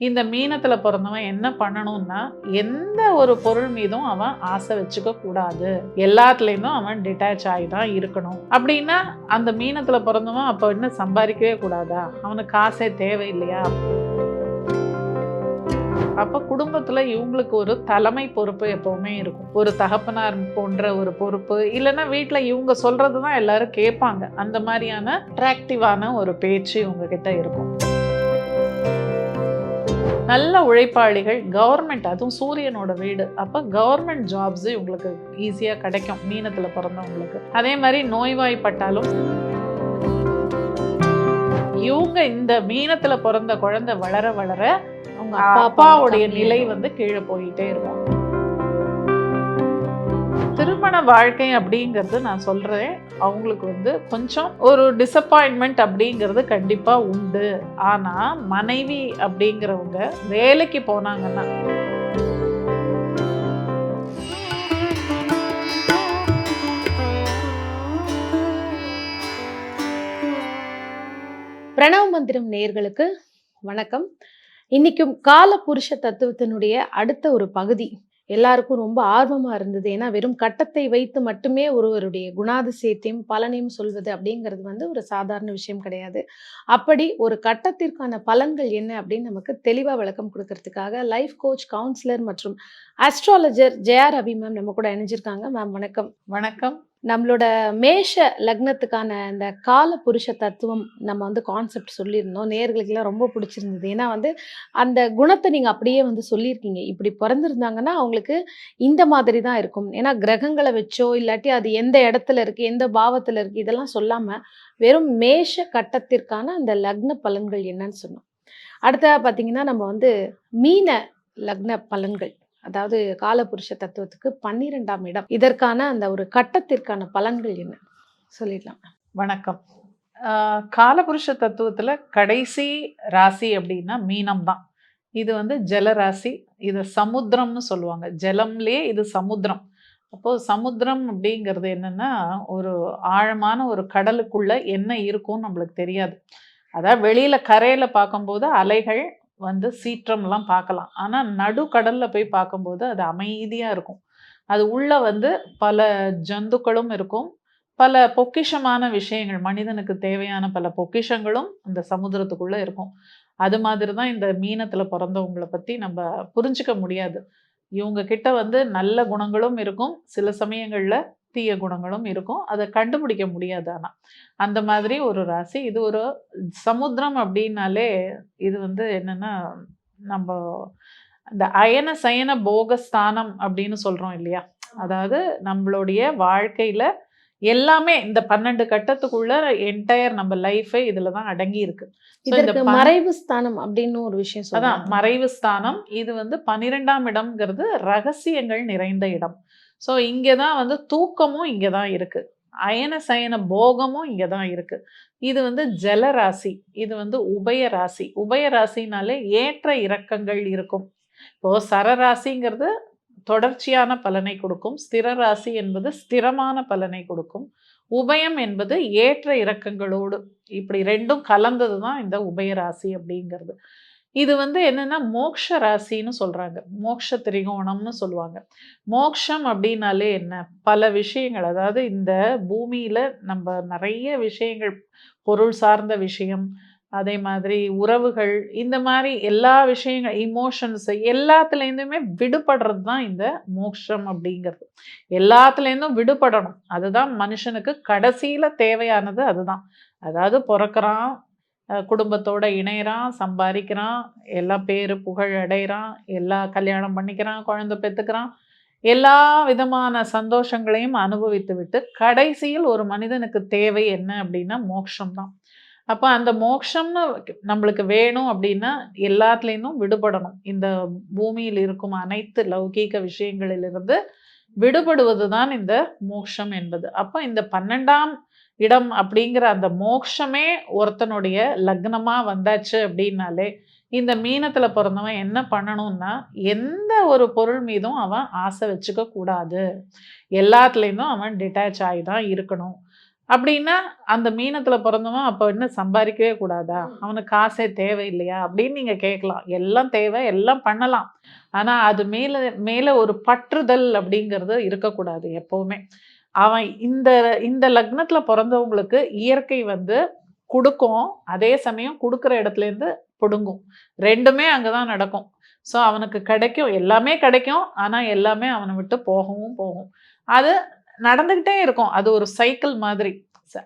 இந்த மீனத்தில் பிறந்தவன் என்ன பண்ணணும்னா எந்த ஒரு பொருள் மீதும் அவன் ஆசை வச்சுக்க கூடாது. எல்லாத்துலேருந்தும் அவன் டிட்டாச் ஆகி தான் இருக்கணும். அப்படின்னா அந்த மீனத்தில் பிறந்தவன் அப்போ என்ன சம்பாதிக்கவே கூடாதா? அவனுக்கு காசே தேவையில்லையா? அப்போ குடும்பத்தில் இவங்களுக்கு ஒரு தலைமை பொறுப்பு எப்போவுமே இருக்கும். ஒரு தகப்பனார் போன்ற ஒரு பொறுப்பு இல்லைன்னா வீட்டில் இவங்க சொல்றது தான் எல்லாரும் கேட்பாங்க. அந்த மாதிரியான அட்ராக்டிவான ஒரு பேச்சு இவங்கக்கிட்ட இருக்கும். நல்ல உழைப்பாளிகள் கவர்மெண்ட் அதுவும் சூரியனோட வீடு. அப்போ கவர்மெண்ட் ஜாப்ஸ் இவங்களுக்கு ஈஸியாக கிடைக்கும் மீனத்தில் பிறந்தவங்களுக்கு. அதே மாதிரி நோய்வாய்ப்பட்டாலும் இவங்க இந்த மீனத்தில் பிறந்த குழந்தை வளர வளர அவங்க அப்பாவுடைய நிலை வந்து கீழே போயிட்டே இருக்கும். திருமண வாழ்க்கை அப்படிங்கிறது நான் சொல்றேன் அவங்களுக்கு வந்து கொஞ்சம் ஒரு டிசப்பாயின்மெண்ட் அப்படிங்கிறது கண்டிப்பாக உண்டு. ஆனால் மனைவி அப்படிங்கிறவங்க வேலைக்கு போனாங்கன்னா பிரணவ மந்திரம் நேர்களுக்கு வணக்கம். இன்னைக்கும் கால புருஷ தத்துவத்தினுடைய அடுத்த ஒரு பகுதி எல்லாருக்கும் ரொம்ப ஆர்வமாக இருந்தது. ஏன்னா வெறும் கட்டத்தை வைத்து மட்டுமே ஒருவருடைய குணாதிசயத்தையும் பலனையும் சொல்வது அப்படிங்கிறது வந்து ஒரு சாதாரண விஷயம் கிடையாது. அப்படி ஒரு கட்டத்திற்கான பலன்கள் என்ன அப்படின்னு நமக்கு தெளிவாக விளக்கம் கொடுக்கறதுக்காக லைஃப் கோச் கவுன்சிலர் மற்றும் அஸ்ட்ராலஜர் ஜெயா ரவி மேம் நம்ம கூட இணைஞ்சிருக்காங்க. மேம் வணக்கம். வணக்கம். நம்மளோட மேஷ லக்னத்துக்கான இந்த கால புருஷ தத்துவம் நம்ம வந்து கான்செப்ட் சொல்லியிருந்தோம். நேர்களுக்கெல்லாம் ரொம்ப பிடிச்சிருந்தது. ஏன்னா வந்து அந்த குணத்தை நீங்கள் அப்படியே வந்து சொல்லியிருக்கீங்க. இப்படி பிறந்திருந்தாங்கன்னா அவங்களுக்கு இந்த மாதிரி தான் இருக்கும். ஏன்னா கிரகங்களை வச்சோ இல்லாட்டி அது எந்த இடத்துல இருக்குது எந்த பாவத்தில் இருக்குது இதெல்லாம் சொல்லாமல் வெறும் மேஷ கட்டத்திற்கான அந்த லக்ன பலன்கள் என்னன்னு சொன்னோம். அடுத்ததாக பார்த்தீங்கன்னா நம்ம வந்து மீன லக்ன பலன்கள். அதாவது காலபுருஷ தத்துவத்துக்கு பன்னிரெண்டாம் இடம். இதற்கான அந்த ஒரு கட்டத்திற்கான பலன்கள் என்ன? சொல்லிடலாம். வணக்கம். காலபுருஷ தத்துவத்தில் கடைசி ராசி அப்படின்னா மீனம் தான். இது வந்து ஜலராசி இது சமுத்திரம்னு சொல்லுவாங்க. ஜலம்லே இது சமுத்திரம். அப்போது சமுத்திரம் அப்படிங்கிறது என்னென்னா ஒரு ஆழமான ஒரு கடலுக்குள்ளே என்ன இருக்கும்னு நம்மளுக்கு தெரியாது. அதாவது வெளியில் கரையில் பார்க்கும்போது அலைகள் வந்து சீற்றம்லாம் பார்க்கலாம். ஆனால் நடுக்கடலில் போய் பார்க்கும்போது அது அமைதியாக இருக்கும். அது உள்ளே வந்து பல ஜந்துக்களும் இருக்கும். பல பொக்கிஷமான விஷயங்கள் மனிதனுக்கு தேவையான பல பொக்கிஷங்களும் அந்த சமுத்திரத்துக்குள்ளே இருக்கும். அது மாதிரி தான் இந்த மீனத்தில் பிறந்தவங்களை பற்றி நம்ம புரிஞ்சுக்க முடியாது. இவங்க கிட்ட வந்து நல்ல குணங்களும் இருக்கும். சில சமயங்களில் தீய குணங்களும் இருக்கும். அதை கண்டுபிடிக்க முடியாது ஆனா. அந்த மாதிரி ஒரு ராசி இது ஒரு சமுத்திரம் அப்படின்னாலே இது வந்து என்னன்னா நம்ம இந்த அயன சயன போகஸ்தானம் அப்படின்னு சொல்றோம் இல்லையா? அதாவது நம்மளுடைய வாழ்க்கையில எல்லாமே இந்த பன்னெண்டு கட்டத்துக்குள்ள என்டையர் நம்ம லைஃபே இதுல தான் அடங்கி இருக்கு. மறைவு ஸ்தானம் அப்படின்னு ஒரு விஷயம் அதான் மறைவு ஸ்தானம். இது வந்து பன்னிரெண்டாம் இடம்ங்கிறது ரகசியங்கள் நிறைந்த இடம். ஸோ இங்கே தான் வந்து தூக்கமும் இங்கே தான் இருக்கு. அயன சயன போகமும் இங்கே தான் இருக்கு. இது வந்து ஜலராசி இது வந்து உபய ராசி. உபய ராசினாலே ஏற்ற இறக்கங்கள் இருக்கும். இப்போ சரராசிங்கிறது தொடர்ச்சியான பலனை கொடுக்கும். ஸ்திர ராசி என்பது ஸ்திரமான பலனை கொடுக்கும். உபயம் என்பது ஏற்ற இறக்கங்களோடு. இப்படி ரெண்டும் கலந்தது தான் இந்த உபய ராசி அப்படிங்கிறது. இது வந்து என்னென்னா மோக்ஷ ராசின்னு சொல்கிறாங்க மோக்ஷ திரிகோணம்னு சொல்லுவாங்க. மோக்ஷம் அப்படின்னாலே என்ன? பல விஷயங்கள். அதாவது இந்த பூமியில் நம்ம நிறைய விஷயங்கள் பொருள் சார்ந்த விஷயம் அதே மாதிரி உறவுகள் இந்த மாதிரி எல்லா விஷயங்கள் இமோஷன்ஸ் எல்லாத்துலேருந்துமே விடுபடுறது தான் இந்த மோக்ஷம் அப்படிங்கிறது. எல்லாத்துலேருந்தும் விடுபடணும். அதுதான் மனுஷனுக்கு கடைசியில் தேவையானது அதுதான். அதாவது பிறக்கிறான் குடும்பத்தோடு இணையிறான் சம்பாதிக்கிறான் எல்லா பேர் புகழ் அடைகிறான் எல்லா கல்யாணம் பண்ணிக்கிறான் குழந்தை பெற்றுக்கிறான் எல்லா விதமான சந்தோஷங்களையும் அனுபவித்து விட்டு கடைசியில் ஒரு மனிதனுக்கு தேவை என்ன அப்படின்னா மோட்சம் தான். அப்போ அந்த மோட்சம்னு நம்மளுக்கு வேணும் அப்படின்னா எல்லாத்துலேருந்தும் விடுபடணும். இந்த பூமியில் இருக்கும் அனைத்து லௌகீக விஷயங்களிலிருந்து விடுபடுவது தான் இந்த மோட்சம் என்பது. அப்போ இந்த பன்னெண்டாம் இடம் அப்படிங்கிற அந்த மோட்சமே ஒருத்தனுடைய லக்னமா வந்தாச்சு அப்படின்னாலே இந்த மீனத்துல பிறந்தவன் என்ன பண்ணணும்னா எந்த ஒரு பொருள் மீதும் அவன் ஆசை வச்சுக்க கூடாது. எல்லாத்துலேருந்தும் அவன் டிட்டாச் ஆகி தான் இருக்கணும். அப்படின்னா அந்த மீனத்துல பிறந்தவன் அப்போ என்ன சம்பாதிக்கவே கூடாதா? அவனுக்கு காசே தேவை இல்லையா அப்படின்னு நீங்க கேட்கலாம். எல்லாம் தேவை எல்லாம் பண்ணலாம். ஆனா அது மேல மேல ஒரு பற்றுதல் அப்படிங்கிறது இருக்கக்கூடாது எப்பவுமே. அவன் இந்த இந்த லக்னத்தில் பிறந்தவங்களுக்கு இயற்கை வந்து கொடுக்கும். அதே சமயம் கொடுக்குற இடத்துலேருந்து பிடுங்கும். ரெண்டுமே அங்கே தான் நடக்கும். ஸோ அவனுக்கு கிடைக்கும். எல்லாமே கிடைக்கும். ஆனால் எல்லாமே அவனை விட்டு போகவும் போகும். அது நடந்துக்கிட்டே இருக்கும். அது ஒரு சைக்கிள் மாதிரி.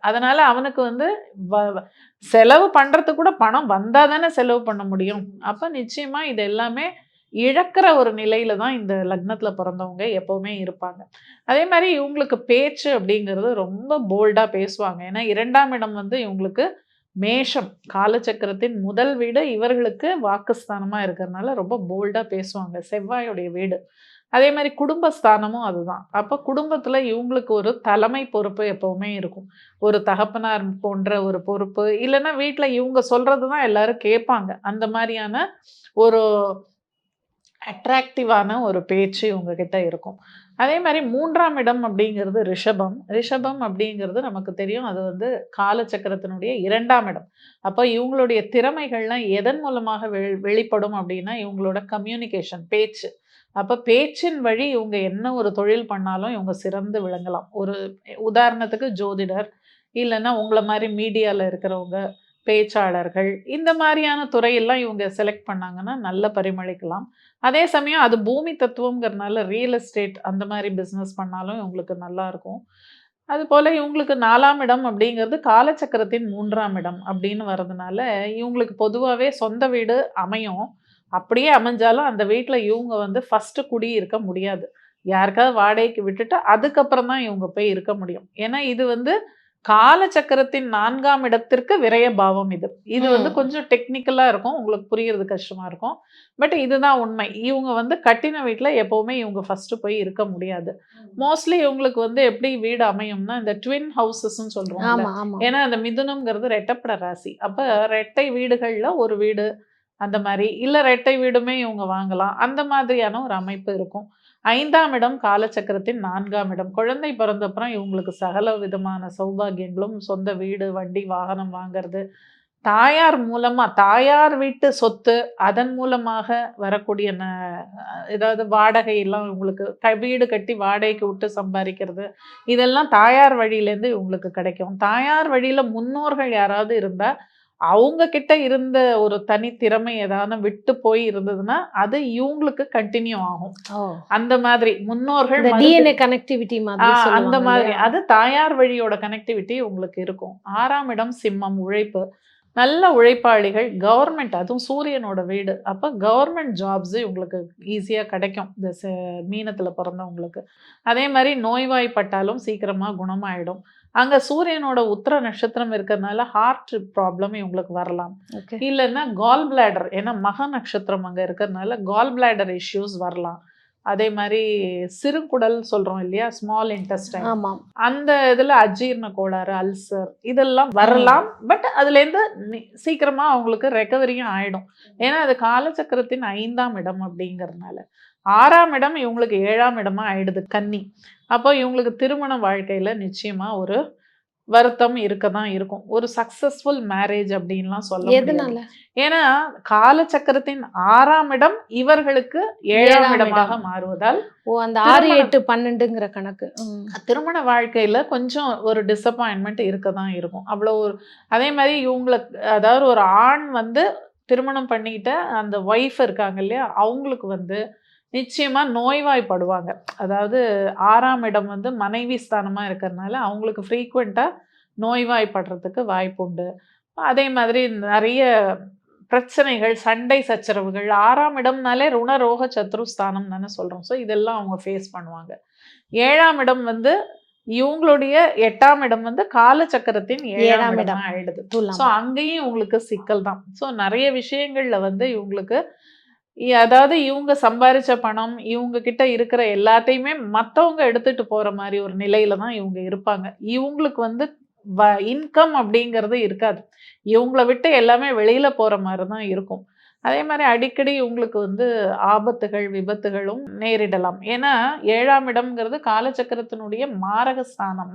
அதனால அவனுக்கு வந்து வ- செலவு பண்ணுறதுக்கு கூட பணம் வந்தால் தானே செலவு பண்ண முடியும். அப்போ நிச்சயமாக இது எல்லாமே இழக்கிற ஒரு நிலையில தான் இந்த லக்னத்தில் பிறந்தவங்க எப்போவுமே இருப்பாங்க. அதே மாதிரி இவங்களுக்கு பேச்சு அப்படிங்கிறது ரொம்ப போல்டாக பேசுவாங்க. ஏன்னா இரண்டாம் இடம் வந்து இவங்களுக்கு மேஷம் காலச்சக்கரத்தின் முதல் வீடு இவர்களுக்கு வாக்குஸ்தானமாக இருக்கிறதுனால ரொம்ப போல்டாக பேசுவாங்க. செவ்வாயுடைய வீடு. அதே மாதிரி குடும்பஸ்தானமும் அதுதான். அப்போ குடும்பத்தில் இவங்களுக்கு ஒரு தலைமை பொறுப்பு எப்போவுமே இருக்கும். ஒரு தகப்பனார் போன்ற ஒரு பொறுப்பு இல்லைன்னா வீட்டில் இவங்க சொல்கிறது தான் எல்லோரும் கேட்பாங்க. அந்த மாதிரியான ஒரு அட்ராக்டிவான ஒரு பேச்சு உங்ககிட்ட இருக்கும். அதே மாதிரி மூன்றாம் இடம் அப்படிங்கிறது ரிஷபம். ரிஷபம் அப்படிங்கிறது நமக்கு தெரியும். அது வந்து காலச்சக்கரத்தினுடைய இரண்டாம் இடம். அப்போ இவங்களுடைய திறமைகள்லாம் எதன் மூலமாக வெளி வெளிப்படும் அப்படின்னா இவங்களோட கம்யூனிகேஷன் பேச்சு. அப்போ பேச்சின் வழி இவங்க என்ன ஒரு தொழில் பண்ணாலும் இவங்க சிறந்து விளங்கலாம். ஒரு உதாரணத்துக்கு ஜோதிடர் இல்லைன்னா உங்களை மாதிரி மீடியாவில் இருக்கிறவங்க பேச்சாளர்கள் இந்த மாதிரியான துறையெல்லாம் இவங்க செலக்ட் பண்ணாங்கன்னா நல்ல பரிமளிக்கலாம். அதே சமயம் அது பூமி தத்துவங்கிறதுனால ரியல் எஸ்டேட் அந்த மாதிரி பிஸ்னஸ் பண்ணாலும் இவங்களுக்கு நல்லாயிருக்கும் அதுபோல் இவங்களுக்கு நாலாம் இடம் அப்படிங்கிறது காலச்சக்கரத்தின் மூன்றாம் இடம் அப்படின்னு வர்றதுனால இவங்களுக்கு பொதுவாகவே சொந்த வீடு அமையும். அப்படியே அமைஞ்சாலும் அந்த வீட்டில் இவங்க வந்து ஃபஸ்ட்டு குடி இருக்க முடியாது. யாருக்காவது வாடகைக்கு விட்டுட்டு அதுக்கப்புறம் தான் இவங்க போய் இருக்க முடியும். ஏன்னா இது வந்து காலச்சக்கரத்தின் நான்காம் இடத்திற்கு விரய பாவம் இது. இது வந்து. கொஞ்சம் டெக்னிக்கலா இருக்கும். உங்களுக்கு புரியறது கஷ்டமா இருக்கும். பட் இதுதான் உண்மை. இவங்க வந்து கட்டின வீட்டில் எப்பவுமே இவங்க ஃபர்ஸ்ட் போய் இருக்க முடியாது. மோஸ்ட்லி இவங்களுக்கு வந்து எப்படி வீடு அமையும்னா இந்த ட்வின் ஹவுசஸ்ன்னு ஆமா. ஏன்னா அந்த மிதுனம்ங்கிறது ரெட்டப்பட ராசி. அப்ப ரெட்டை வீடுகள்ல ஒரு வீடு அந்த மாதிரி. இல்ல ரெட்டை வீடுமே இவங்க வாங்கலாம். அந்த மாதிரியான ஒரு அமைப்பு இருக்கும். ஐந்தாம் இடம் காலச்சக்கரத்தின் நான்காம் இடம். குழந்தை பிறந்தப்புறம் இவங்களுக்கு சகல விதமான சௌபாகியங்களும் சொந்த வீடு வண்டி வாகனம் வாங்குறது. தாயார் மூலமாக தாயார் வீட்டு சொத்து அதன் மூலமாக வரக்கூடிய ந- ஏதாவது வாடகை எல்லாம் இவங்களுக்கு க- வீடு கட்டி வாடகைக்கு விட்டு சம்பாதிக்கிறது. இதெல்லாம் தாயார் வழியிலேருந்து இவங்களுக்கு கிடைக்கும். தாயார் வழியில் முன்னோர்கள் யாராவது இருந்தால் அவங்க கிட்ட இருந்த ஒரு தனி திறமை ஏதாவது விட்டு போய் இருந்ததுன்னா அது இவங்களுக்கு கண்டினியூ ஆகும். அந்த மாதிரி முன்னோர்கள் டிஎன்ஏ கனெக்டிவிட்டி மாதிரி அந்த மாதிரி? அது தாயார் வழியோட கனெக்டிவிட்டி உங்களுக்கு இருக்கும். ஆறாம் இடம் சிம்மம் உழைப்பு. நல்ல உழைப்பாளிகள் கவர்மெண்ட் அதுவும் சூரியனோட வீடு. அப்போ கவர்மெண்ட் ஜாப்ஸ் உங்களுக்கு ஈஸியாக கிடைக்கும். இந்த மீனத்துல பிறந்தவங்களுக்கு. அதே மாதிரி நோய்வாய்ப்பட்டாலும் சீக்கிரமா குணமாயிடும். அங்க சூரியனோட உத்திர நட்சத்திரம் இருக்கிறதுனால ஹார்ட் ப்ராப்ளம் இவங்களுக்கு வரலாம். இல்லைன்னா கால் பிளாடர் ஏன்னா மக நட்சத்திரம் அங்க இருக்கிறதுனால கால் பிளாடர் இஷ்யூஸ் வரலாம். அதே மாதிரி சிறுகுடல் சொல்றோம் இல்லையா? ஸ்மால் இன்டெஸ்டைன் அந்த இதுல அஜீரண கோளாறு அல்சர் இதெல்லாம் வரலாம். பட் அதுல இருந்து நி- சீக்கிரமா அவங்களுக்கு ரெக்கவரியும் ஆயிடும். ஏன்னா அது காலச்சக்கரத்தின் ஐந்தாம் இடம் அப்படிங்கறதுனால. ஆறாம் இடம் இவங்களுக்கு ஏழாம் இடமா ஆயிடுது கன்னி. அப்போ இவங்களுக்கு திருமண வாழ்க்கையில நிச்சயமா ஒரு வருத்தம் இருக்க தான் இருக்கும் ஒரு சக்சஸ்ஃபுல் மேரேஜ் அப்படின்லாம் சொல்ல எதனால ஏன்னா காலச்சக்கரத்தின் ஆறாம் இடம் இவர்களுக்கு ஏழாம் இடமாக இடம். மாறுவதால் ஓ அந்த ஆறு. எட்டு பன்னெண்டுங்கிற கணக்கு. திருமண வாழ்க்கையில கொஞ்சம் ஒரு டிசப்பாயின்மெண்ட் இருக்க தான் இருக்கும் அவ்வளோ ஒரு அதே மாதிரி இவங்களுக்கு அதாவது ஒரு ஆண் வந்து திருமணம் பண்ணிக்கிட்ட அந்த ஒய்ஃப் இருக்காங்க இல்லையா அவங்களுக்கு வந்து நிச்சயமா நோய்வாய்ப்படுவாங்க. அதாவது ஆறாம் இடம் வந்து மனைவி ஸ்தானமா இருக்கிறதுனால அவங்களுக்கு ஃப்ரீக்வெண்ட்டா நோய்வாய்ப்படுறதுக்கு வாய்ப்புண்டு அதே மாதிரி நிறைய பிரச்சனைகள் சண்டை சச்சரவுகள் ஆறாம் இடம்னாலே ருணரோக சத்ரு ஸ்தானம் தானே சொல்றோம். ஸோ இதெல்லாம் அவங்க ஃபேஸ் பண்ணுவாங்க. ஏழாம் இடம் வந்து இவங்களுடைய எட்டாம் இடம் வந்து காலச்சக்கரத்தின் ஏழாம் இடம். ஆயிடுது. ஸோ அங்கேயும் உங்களுக்கு சிக்கல் தான். ஸோ நிறைய விஷயங்கள்ல வந்து இவங்களுக்கு அதாவது இவங்க சம்பாரிச்ச பணம் இவங்க கிட்ட இருக்கிற எல்லாத்தையுமே மத்தவங்க எடுத்துட்டு போற மாதிரி ஒரு நிலையில தான் இவங்க இருப்பாங்க. இவங்களுக்கு வந்து இன்கம் அப்படிங்கிறது இருக்காது. இவங்கள விட்டு எல்லாமே வெளியில போற மாதிரி தான் இருக்கும். அதே மாதிரி அடிக்கடி உங்களுக்கு வந்து ஆபத்துகள் விபத்துகளும் நேரிடலாம். ஏன்னா ஏழாம் இடம்ங்கிறது காலச்சக்கரத்தினுடைய மாரக ஸ்தானம்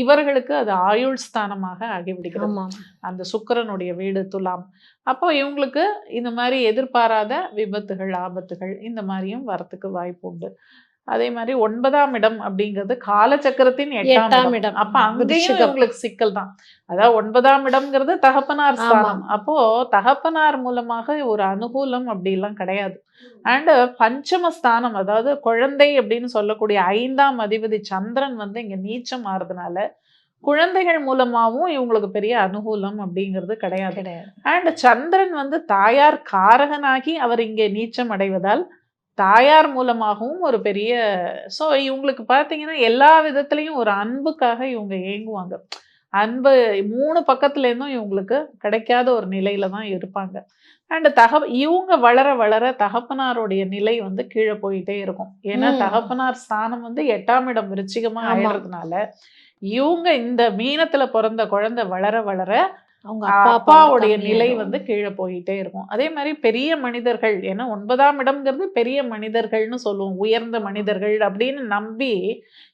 இவர்களுக்கு அது ஆயுள் ஸ்தானமாக ஆகிவிடுகிறது. அந்த சுக்கிரனுடைய வீடு துலாம். அப்போ இவங்களுக்கு இந்த மாதிரி எதிர்பாராத விபத்துகள் ஆபத்துகள் இந்த மாதிரியும் வரத்துக்கு வாய்ப்பு உண்டு அதே மாதிரி ஒன்பதாம் இடம் அப்படிங்கிறது காலச்சக்கரத்தின் எட்டாம் இடம். அப்ப அங்கேயும். உங்களுக்கு சிக்கல் தான். அதாவது ஒன்பதாம் இடம்ங்கிறது தகப்பனார் ஸ்தானம். அப்போ தகப்பனார் மூலமாக ஒரு அனுகூலம் அப்படி எல்லாம் கிடையாது அண்ட் பஞ்சம ஸ்தானம் அதாவது குழந்தை அப்படின்னு சொல்லக்கூடிய ஐந்தாம் அதிபதி சந்திரன் வந்து இங்க நீச்சம் ஆறதுனால குழந்தைகள் மூலமாவும் இவங்களுக்கு பெரிய அனுகூலம் அப்படிங்கிறது கிடையாது. கிடையாது. அண்ட் சந்திரன் வந்து தாயார் காரகனாகி அவர் இங்கே நீச்சம் அடைவதால் தாயார் மூலமாகவும் ஒரு பெரிய ஸோ இவங்களுக்கு பார்த்தீங்கன்னா எல்லா விதத்துலேயும் ஒரு அன்புக்காக இவங்க ஏங்குவாங்க அன்பு மூணு பக்கத்துல இருந்தும் இவங்களுக்கு கிடைக்காத ஒரு நிலையில தான் இருப்பாங்க அண்ட் தக இவங்க வளர வளர தகப்பனாருடைய நிலை வந்து கீழே போயிட்டே இருக்கும் ஏன்னா. தகப்பனார் ஸ்தானம் வந்து எட்டாம் இடம் விருச்சிகமா ஆமா. ஆயிடுறதுனால இவங்க இந்த மீனத்துல பிறந்த குழந்தை வளர வளர அவங்க அப்பா அப்பா அப்பாவுடைய நிலை. வந்து கீழே போயிட்டே இருக்கும். அதே மாதிரி பெரிய மனிதர்கள் ஏன்னா ஒன்பதாம் இடம்ங்கிறது பெரிய மனிதர்கள்னு சொல்லுவோம் உயர்ந்த மனிதர்கள் அப்படின்னு நம்பி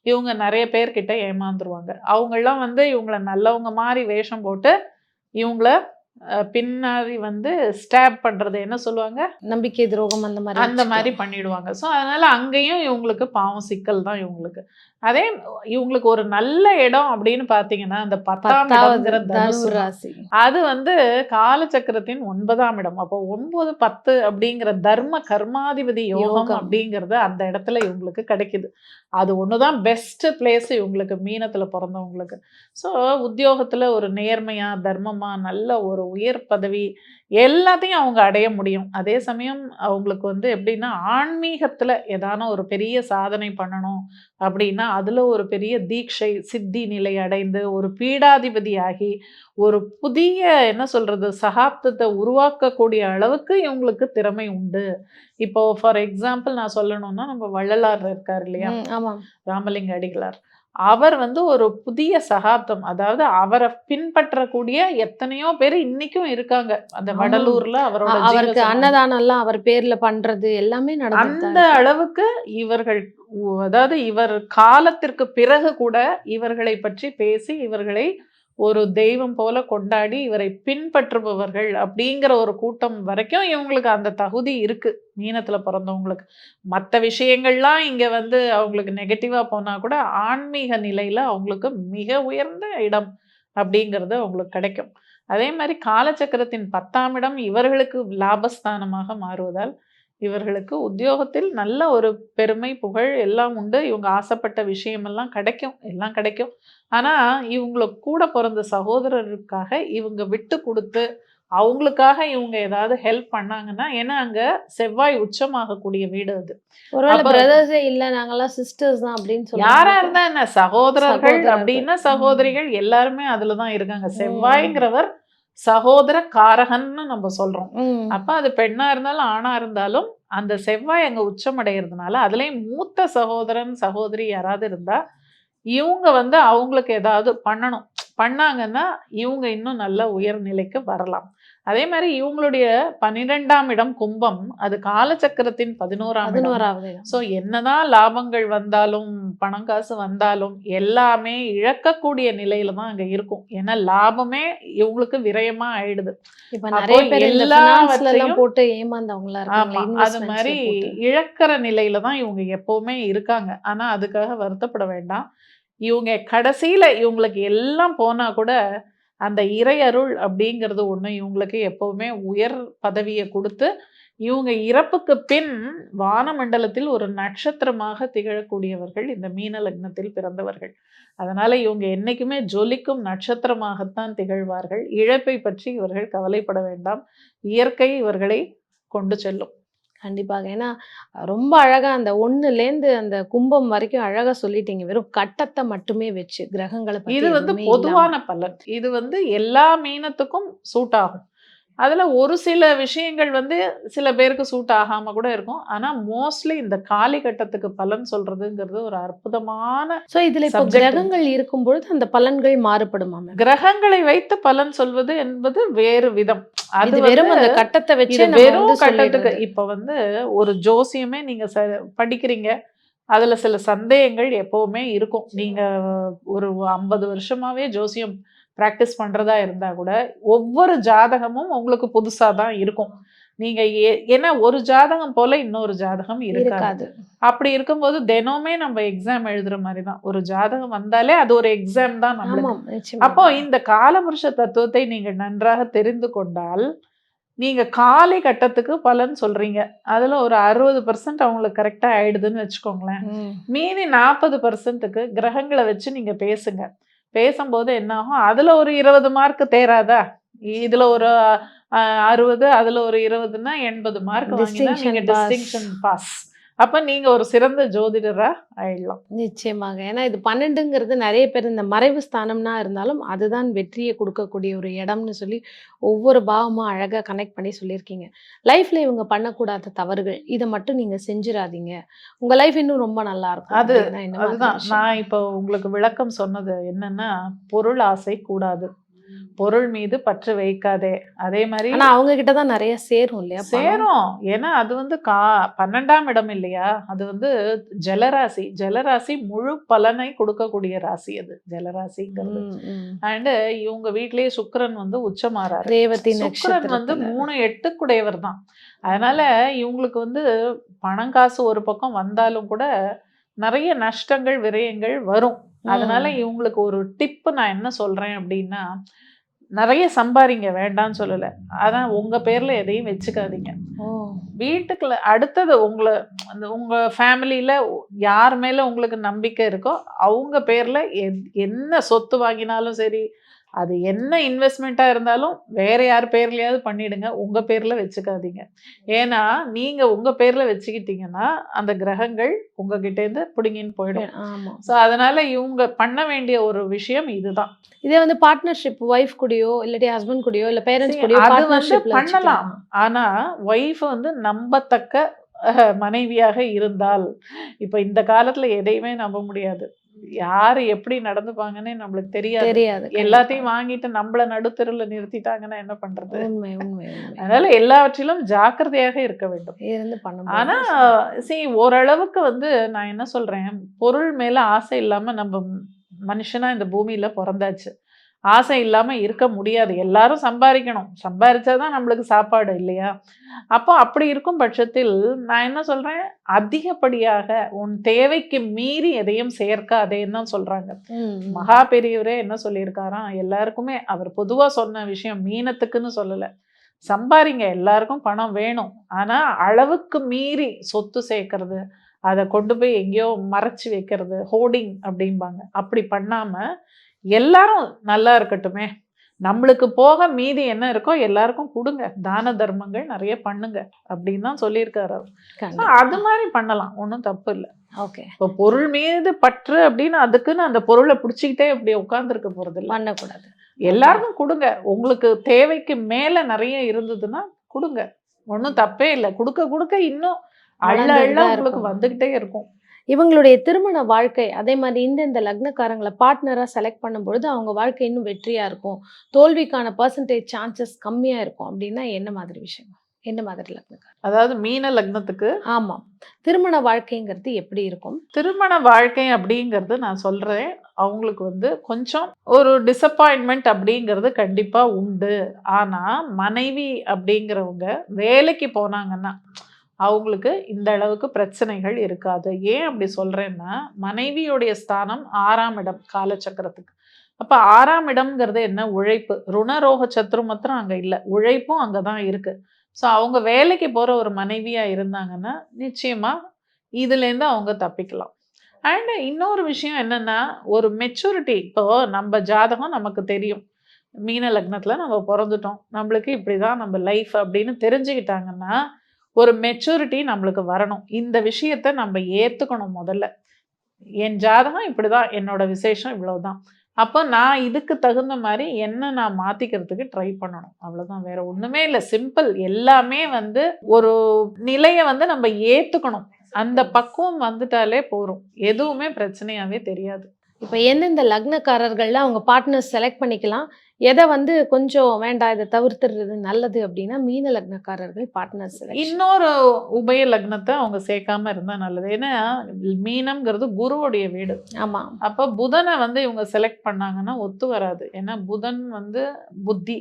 இவங்க நிறைய பேர்கிட்ட ஏமாந்துருவாங்க. அவங்கெல்லாம் வந்து இவங்கள நல்லவங்க மாதிரி வேஷம் போட்டு இவங்கள பின்னாடி வந்து ஸ்டாப் பண்றது என்ன சொல்லுவாங்க? நம்பிக்கை துரோகம் அந்த மாதிரி அந்த மாதிரி பண்ணிடுவாங்க. ஸோ அதனால அங்கேயும் இவங்களுக்கு பாவம் சிக்கல் தான் இவங்களுக்கு. அதே இவங்களுக்கு ஒரு நல்ல இடம் அப்படின்னு பார்த்தீங்கன்னா அந்த பத்தாம் பத்தாவது இடம்ங்கிற தனுசு. தான். ராசி. அது வந்து காலச்சக்கரத்தின் ஒன்பதாம் இடம். அப்போ ஒன்பது பத்து அப்படிங்கிற தர்ம கர்மாதிபதி யோகம். அப்படிங்கிறது அந்த இடத்துல இவங்களுக்கு கிடைக்குது. அது ஒண்ணுதான் பெஸ்ட் பிளேஸ் இவங்களுக்கு மீனத்துல பிறந்தவங்களுக்கு. ஸோ உத்தியோகத்துல ஒரு நேர்மையா தர்மமா நல்ல ஒரு உயர் பதவி எல்லாத்தையும் அவங்க அடைய முடியும். அதே சமயம் அவங்களுக்கு வந்து எப்படின்னா ஆன்மீகத்துல ஏதான ஒரு பெரிய சாதனை பண்ணணும் அப்படின்னா அதுல ஒரு பெரிய தீட்சை சித்தி நிலை அடைந்து ஒரு பீடாதிபதி ஆகி ஒரு புதிய என்ன சொல்றது சகாப்தத்தை உருவாக்கக்கூடிய அளவுக்கு இவங்களுக்கு திறமை உண்டு. இப்போ ஃபார் எக்ஸாம்பிள் நான் சொல்லணும்னா நம்ம வள்ளலார் இருக்கார் இல்லையா? ராமலிங்க அடிகளார். அவர் வந்து ஒரு புதிய சகாப்தம் அதாவது அவரை பின்பற்றக்கூடிய எத்தனையோ பேர் இன்னைக்கும் இருக்காங்க அந்த. வடலூர்ல அவரோட அவருக்கு. அன்னதானம் எல்லாம் அவர் பேர்ல பண்றது எல்லாமே அந்த அளவுக்கு இவர்கள் அதாவது இவர் காலத்திற்கு பிறகு கூட இவர்களை பற்றி பேசி இவர்களை ஒரு தெய்வம் போல கொண்டாடி இவரை பின்பற்றுபவர்கள் அப்படிங்கிற ஒரு கூட்டம் வரைக்கும் இவங்களுக்கு அந்த தகுதி இருக்குது மீனத்தில் பிறந்தவங்களுக்கு. மற்ற விஷயங்கள்லாம் இங்கே வந்து அவங்களுக்கு நெகட்டிவாக போனால் கூட ஆன்மீக நிலையில் அவங்களுக்கு மிக உயர்ந்த இடம் அப்படிங்கிறது அவங்களுக்கு கிடைக்கும். அதே மாதிரி காலச்சக்கரத்தின் பத்தாம் இடம் இவர்களுக்கு லாபஸ்தானமாக மாறுவதால் இவர்களுக்கு உத்தியோகத்தில் நல்ல ஒரு பெருமை புகழ் எல்லாம் உண்டு. இவங்க ஆசைப்பட்ட விஷயமெல்லாம் கிடைக்கும் எல்லாம் கிடைக்கும். ஆனா இவங்களுக்கு கூட பிறந்த சகோதரருக்காக இவங்க விட்டு கொடுத்து அவங்களுக்காக இவங்க ஏதாவது ஹெல்ப் பண்ணாங்கன்னா ஏன்னா அங்க செவ்வாய் உச்சமாகக்கூடிய வீடு அது. பிரதர்ஸே இல்ல நாங்கெல்லாம் சிஸ்டர்ஸ் தான் அப்படின்னு சொல்லி யாரா இருந்தா என்ன? சகோதரர்கள். அப்படின்னா சகோதரிகள் எல்லாருமே அதுலதான் இருக்காங்க. செவ்வாய்ங்கிறவர் சகோதர காரகன்னு நம்ம சொல்றோம். அப்ப அது பெண்ணா இருந்தாலும் ஆணா இருந்தாலும் அந்த செவ்வாய் அங்க உச்சமடைகிறதுனால அதுலயும் மூத்த சகோதரன் சகோதரி யாராவது இருந்தா இவங்க வந்து அவங்களுக்கு ஏதாவது பண்ணணும் பண்ணாங்கன்னா இவங்க இன்னும் நல்ல உயர்நிலைக்கு வரலாம். அதே மாதிரி இவங்களுடைய பன்னிரெண்டாம் இடம் கும்பம் அது காலச்சக்கரத்தின் பதினோராம் பதினோராவது. ஸோ என்னதான் லாபங்கள் வந்தாலும் பணம் காசு வந்தாலும் எல்லாமே இழக்கக்கூடிய நிலையில தான் அங்க இருக்கும். ஏன்னா லாபமே இவங்களுக்கு விரயமா ஆயிடுது. போட்டு ஏமாந்தவங்களா அது மாதிரி இழக்கிற நிலையில தான் இவங்க எப்பவுமே இருக்காங்க. ஆனா அதுக்காக வருத்தப்பட வேண்டாம். இவங்க கடைசியில் இவங்களுக்கு எல்லாம் போனால் கூட அந்த இறையருள் அப்படிங்கிறது ஒன்று இவங்களுக்கு எப்போவுமே உயர் பதவியை கொடுத்து இவங்க இறப்புக்கு பின் வானமண்டலத்தில் ஒரு நட்சத்திரமாக திகழக்கூடியவர்கள் இந்த மீன லக்னத்தில் பிறந்தவர்கள். அதனால் இவங்க என்றைக்குமே ஜொலிக்கும் நட்சத்திரமாகத்தான் திகழ்வார்கள். இழப்பை பற்றி இவர்கள் கவலைப்பட வேண்டாம். இயற்கை இவர்களை கொண்டு செல்லும். கண்டிப்பாக. ஏன்னா ரொம்ப அழகா அந்த ஒண்ணுலேருந்து அந்த கும்பம் வரைக்கும் அழகா சொல்லிட்டீங்க. வெறும் கட்டத்தை மட்டுமே வச்சு கிரகங்களை இது வந்து பொதுவான பலன். இது வந்து எல்லா மீனத்துக்கும் சூட் ஆகும். அதுல ஒரு சில விஷயங்கள் வந்து சில பேருக்கு சூட் ஆகாம கூட இருக்கும். ஆனா மோஸ்ட்லி இந்த காலி கட்டத்துக்கு பலன் சொல்றதுங்கிறது ஒரு அற்புதமான சோ இதுல இப்போ. கிரகங்கள் இருக்கும் பொழுது அந்த பலன்கள் மாறுபடுமா கிரகங்களை வைத்து பலன் சொல்வது என்பது வேறு விதம். அது வெறும் அந்த கட்டத்தை வச்சு வெறும் கட்டத்துக்கு. இப்ப வந்து ஒரு ஜோசியமே நீங்க ச- படிக்கிறீங்க. அதுல சில சந்தேகங்கள் எப்பவுமே இருக்கும். நீங்க ஒரு ஐம்பது வருஷமாவே ஜோசியம் பிராக்டிஸ் பண்றதா இருந்தா கூட ஒவ்வொரு ஜாதகமும் உங்களுக்கு புதுசா தான் இருக்கும். நீங்க ஏ- ஏன்னா ஒரு ஜாதகம் போல இன்னொரு ஜாதகம் இருக்காது. அப்படி இருக்கும்போது தினமுமே நம்ம எக்ஸாம் எழுதுற மாதிரி தான். ஒரு ஜாதகம் வந்தாலே அது ஒரு எக்ஸாம் தான் நம்மளுக்கு. அப்போ இந்த காலபுருஷ தத்துவத்தை நீங்க நன்றாக தெரிந்து கொண்டால் நீங்க காலை கட்டத்துக்கு பலன் சொல்றீங்க. அதுல ஒரு அறுபது பர்சன்ட் அவங்களுக்கு கரெக்டா ஆயிடுதுன்னு வச்சுக்கோங்களேன். மீதி நாற்பது பர்சன்ட்டுக்கு கிரகங்களை வச்சு நீங்க பேசுங்க. பேசும்போது என்ன ஆகும் அதுல ஒரு இருபது மார்க் தேராதா இதுல ஒரு அறுபது அதுல ஒரு இருபதுன்னா எண்பது மார்க் வாங்கினா. டிஸ்டிங்ஷன் பாஸ் அப்ப நீங்க ஒரு சிறந்த ஜோதிடரா ஆயிடலாம். நிச்சயமாக. ஏன்னா இது பன்னெண்டுங்கிறது நிறைய பேர் இந்த மறைவு ஸ்தானம்னா இருந்தாலும் அதுதான் வெற்றியை கொடுக்கக்கூடிய ஒரு இடம்னு சொல்லி ஒவ்வொரு பாவமும் அழகா கனெக்ட் பண்ணி சொல்லியிருக்கீங்க. லைஃப்ல இவங்க பண்ணக்கூடாத தவறுகள் இதை மட்டும் நீங்க செஞ்சிடாதீங்க உங்க லைஃப் இன்னும் ரொம்ப நல்லா இருக்கும். அது- அதுதான்? நான் இப்போ உங்களுக்கு விளக்கம் சொன்னது என்னன்னா பொருள் ஆசை கூடாது. பொருள் மீது பற்று வைக்காதே. அதே மாதிரி ஆனா அவங்க கிட்ட தான் நிறைய சேரும் இல்லையா? சேரும். ஏன்னா அது வந்து கா பன்னெண்டாம் இடம் இல்லையா? அது வந்து ஜலராசி. ஜலராசி முழு பலனை கொடுக்கக்கூடிய ராசி அது ஜலராசிங்கிறது. அண்ட் இவங்க வீட்லயே சுக்கிரன் வந்து உச்சமாறாரு. ரேவதி சுக்கிரன் வந்து மூணு எட்டுக்குடையவர் தான். அதனால இவங்களுக்கு வந்து பணம் காசு ஒரு பக்கம் வந்தாலும் கூட நிறைய நஷ்டங்கள் விரயங்கள் வரும். அதனால இவங்களுக்கு ஒரு டிப்பு நான் என்ன சொல்றேன் அப்படின்னா நிறைய சம்பாரிங்க வேண்டாம்னு சொல்லல. அதான் உங்க பேர்ல எதையும் வச்சுக்காதீங்க. வீட்டுக்குள்ள அடுத்தது உங்களை அந்த உங்க ஃபேமிலியில யார் மேல உங்களுக்கு நம்பிக்கை இருக்கோ அவங்க பேர்ல எத்- என்ன சொத்து வாங்கினாலும் சரி அது என்ன இன்வெஸ்ட்மெண்ட்டாக இருந்தாலும் வேற யார் பேர்லயாவது பண்ணிடுங்க. உங்க பேர்ல வச்சுக்காதீங்க. ஏன்னா நீங்க உங்க பேர்ல வச்சுக்கிட்டீங்கன்னா அந்த கிரகங்கள் உங்ககிட்ட இருந்து பிடுங்கின்னு போயிடும். ஸோ அதனால இவங்க பண்ண வேண்டிய ஒரு விஷயம் இதுதான். இதே வந்து பார்ட்னர்ஷிப் ஒய்ஃப் கூடயோ இல்லாட்டி ஹஸ்பண்ட் கூடயோ இல்ல பேரண்ட்ஸ் கூடயோ அது வந்து பண்ணலாம். ஆனா ஒய்ஃப் வந்து நம்பத்தக்க மனைவியாக இருந்தால் இப்ப இந்த காலத்துல எதையுமே நம்ப முடியாது. யாரு எப்படி நடந்துப்பாங்கன்னே நம்மளுக்கு தெரியாது. தெரியாது எல்லாத்தையும் வாங்கிட்டு நம்மள நடுத்தெருல நிறுத்திட்டாங்கன்னா என்ன பண்றது? உண்மை உண்மை அதனால எல்லாவற்றிலும் ஜாக்கிரதையாக இருக்க வேண்டும். இருந்து பண்ணும்போது ஆனா சி ஓரளவுக்கு வந்து நான் என்ன சொல்றேன் பொருள் மேல ஆசை இல்லாம நம்ம மனுஷனா இந்த பூமியில பிறந்தாச்சு. ஆசை இல்லாம இருக்க முடியாது. எல்லாரும் சம்பாதிக்கணும் சம்பாதிச்சாதான் நம்மளுக்கு சாப்பாடு இல்லையா? அப்போ அப்படி இருக்கும் பட்சத்தில் நான் என்ன சொல்றேன்? அதிகப்படியாக உன் தேவைக்கு மீறி எதையும் சேர்க்காதேன்னு தான் ம். மகா பெரியவரே என்ன சொல்லியிருக்காராம் எல்லாருக்குமே அவர் பொதுவா சொன்ன விஷயம் மீனத்துக்குன்னு சொல்லல. சம்பாரிங்க. எல்லாருக்கும் பணம் வேணும். ஆனா அளவுக்கு மீறி சொத்து சேர்க்கறது அதை கொண்டு போய் எங்கேயோ மறைச்சு வைக்கிறது ஹோர்டிங் அப்படிம்பாங்க. அப்படி பண்ணாம எல்லாரும் நல்லா இருக்கட்டுமே. நம்மளுக்கு போக மீதி என்ன இருக்கோ எல்லாருக்கும் கொடுங்க. தான தர்மங்கள் நிறைய பண்ணுங்க. அப்படின்னு தான் சொல்லியிருக்காரு அவர். அது மாதிரி பண்ணலாம். ஒன்றும் தப்பு இல்லை. ஓகே. இப்போ பொருள் மீது பற்று அப்படின்னு அதுக்குன்னு அந்த பொருளை பிடிச்சிக்கிட்டே இப்படி உட்காந்துருக்க போறது இல்ல. பண்ணக்கூடாது. எல்லாருக்கும் கொடுங்க. உங்களுக்கு தேவைக்கு மேல நிறைய இருந்ததுன்னா கொடுங்க. ஒன்றும் தப்பே இல்லை. கொடுக்க கொடுக்க இன்னும் அள்ள அள்ள உங்களுக்கு. வந்துகிட்டே இருக்கும். இவங்களுடைய திருமண வாழ்க்கை அதே மாதிரி இந்த இந்த லக்னக்காரங்களை பார்ட்னரா செலக்ட் பண்ணும்பொழுது அவங்க வாழ்க்கை இன்னும் வெற்றியா இருக்கும். தோல்விக்கான பர்சன்டேஜ் சான்சஸ் கம்மியா இருக்கும். அப்படின்னா என்ன மாதிரி விஷயம் என்ன மாதிரி லக்னக்காரர் அதாவது மீன லக்னத்துக்கு? ஆமா. திருமண வாழ்க்கைங்கிறது எப்படி இருக்கும்? திருமண வாழ்க்கை அப்படிங்கிறது நான் சொல்றேன். அவங்களுக்கு வந்து கொஞ்சம் ஒரு டிசப்பாயின்மெண்ட் அப்படிங்கிறது கண்டிப்பா உண்டு. ஆனா மனைவி அப்படிங்கிறவங்க வேலைக்கு போனாங்கன்னா அவங்களுக்கு இந்த அளவுக்கு பிரச்சனைகள் இருக்காது. ஏன் அப்படி சொல்கிறேன்னா மனைவியுடைய ஸ்தானம் ஆறாம் இடம் காலச்சக்கரத்துக்கு. அப்போ ஆறாம் இடம்ங்கிறது என்ன? உழைப்பு. ருணரோக சத்ரு மாத்திரம் அங்கே இல்லை. உழைப்பும் அங்கே தான் இருக்குது ஸோ அவங்க வேலைக்கு போகிற ஒரு மனைவியாக இருந்தாங்கன்னா நிச்சயமாக இதுலேருந்து அவங்க தப்பிக்கலாம். அண்ட் இன்னொரு விஷயம் என்னென்னா ஒரு மெச்சூரிட்டி இப்போ நம்ம ஜாதகம் நமக்கு தெரியும். மீன லக்னத்தில் நம்ம பிறந்துட்டோம். நம்மளுக்கு இப்படி தான் நம்ம லைஃப் அப்படின்னு தெரிஞ்சுக்கிட்டாங்கன்னா ஒரு மெச்சூரிட்டி நம்மளுக்கு வரணும். இந்த விஷயத்த நம்ம ஏற்றுக்கணும் முதல்ல. என் ஜாதகம் இப்படி தான் என்னோட விசேஷம் இவ்வளோதான் அப்போ நான் இதுக்கு தகுந்த மாதிரி என்ன நான் மாற்றிக்கிறதுக்கு ட்ரை பண்ணணும். அவ்வளோதான் வேற ஒன்றுமே இல்லை. சிம்பிள் எல்லாமே வந்து ஒரு நிலையை வந்து நம்ம ஏற்றுக்கணும் அந்த பக்குவம் வந்துட்டாலே போதும். எதுவுமே பிரச்சனையாகவே தெரியாது. இப்போ எந்தெந்த லக்னக்காரர்கள்ல அவங்க பார்ட்னர்ஸ் செலக்ட் பண்ணிக்கலாம். எதை வந்து கொஞ்சம் வேண்டாம் இதை தவிர்த்துறது நல்லது அப்படின்னா மீன லக்னக்காரர்கள் பார்ட்னர்ஸ் இன்னொரு உபய லக்னத்தை அவங்க சேர்க்காம இருந்தா நல்லது. ஏன்னா மீனம்ங்கிறது குருவுடைய வீடு. ஆமா. அப்போ புதனை வந்து இவங்க செலக்ட் பண்ணாங்கன்னா ஒத்து வராது. ஏன்னா புதன் வந்து புத்தி.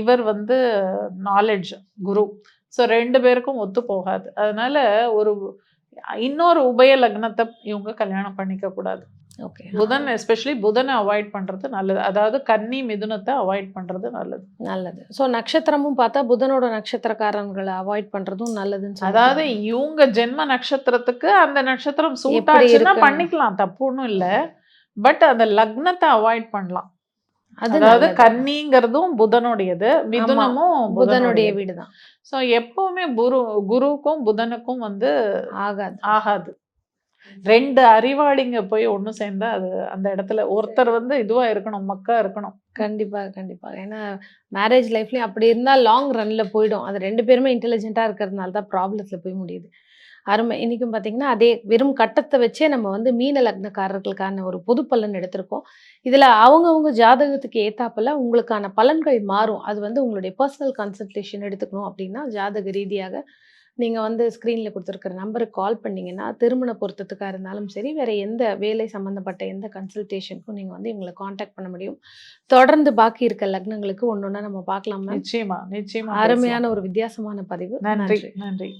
இவர் வந்து நாலெட்ஜ் குரு. ஸோ ரெண்டு பேருக்கும் ஒத்து போகாது. அதனால ஒரு இன்னொரு உபய லக்னத்தை இவங்க கல்யாணம் பண்ணிக்க கூடாது ஓகே புதன் எஸ்பெஷலி புதனை அவாய்ட் பண்றது நல்லது. அதாவது கன்னி மிதுனத்தை அவாய்ட் பண்றது நல்லது. நல்லது. ஸோ நட்சத்திரமும் பார்த்தா புதனோட நட்சத்திரக்காரங்களை அவாய்ட் பண்றதும் நல்லதுன்னு. அதாவது இவங்க ஜென்ம நட்சத்திரத்துக்கு அந்த நட்சத்திரம் சூட் ஆச்சுன்னா? பண்ணிக்கலாம். தப்பு ஒன்றும் இல்லை. பட் அந்த லக்னத்தை அவாய்ட் பண்ணலாம். அது அதாவது. கன்னிங்கிறதும் புதனுடையது மிதுனமும் புதனுடைய புதனுடைய வீடு தான் ஸோ எப்பவுமே குரு குருவுக்கும் புதனுக்கும் வந்து ஆகாது. ஆகாது. ரெண்டு அறிவாளிங்க போய் ஒன்று சேர்ந்தா அது அந்த இடத்துல ஒருத்தர் வந்து இதுவாக இருக்கணும் மக்கா இருக்கணும். கண்டிப்பாக கண்டிப்பாக ஏன்னா மேரேஜ் லைஃப்லேயும் அப்படி இருந்தால் லாங் ரன்ல போயிடும். அது ரெண்டு பேருமே இன்டெலிஜென்ட்டாக இருக்கிறதுனால தான் ப்ராப்ளத்தில் போய் முடியுது. அருமை. இன்றைக்கும் பார்த்தீங்கன்னா அதே வெறும் கட்டத்தை வச்சே நம்ம வந்து மீன லக்னக்காரர்களுக்கான ஒரு பொது பலன் எடுத்திருக்கோம். இதில் அவங்கவுங்க ஜாதகத்துக்கு ஏத்தாப்புல உங்களுக்கான பலன்கள் மாறும். அது வந்து உங்களுடைய பர்சனல் கன்சல்டேஷன் எடுத்துக்கணும் அப்படின்னா ஜாதக ரீதியாக நீங்கள் வந்து ஸ்க்ரீனில் கொடுத்துருக்கிற நம்பருக்கு கால் பண்ணீங்கன்னா திருமண பொருத்தத்துக்காக இருந்தாலும் சரி வேறு எந்த வேலை சம்மந்தப்பட்ட எந்த கன்சல்டேஷனுக்கும் நீங்கள் வந்து இவங்களை காண்டாக்ட் பண்ண முடியும். தொடர்ந்து பாக்கி இருக்க லக்னங்களுக்கு ஒன்று ஒன்றா நம்ம பார்க்கலாம் நிச்சயமா நிச்சயமா அருமையான ஒரு வித்தியாசமான பதிவு. நன்றி. நன்றி.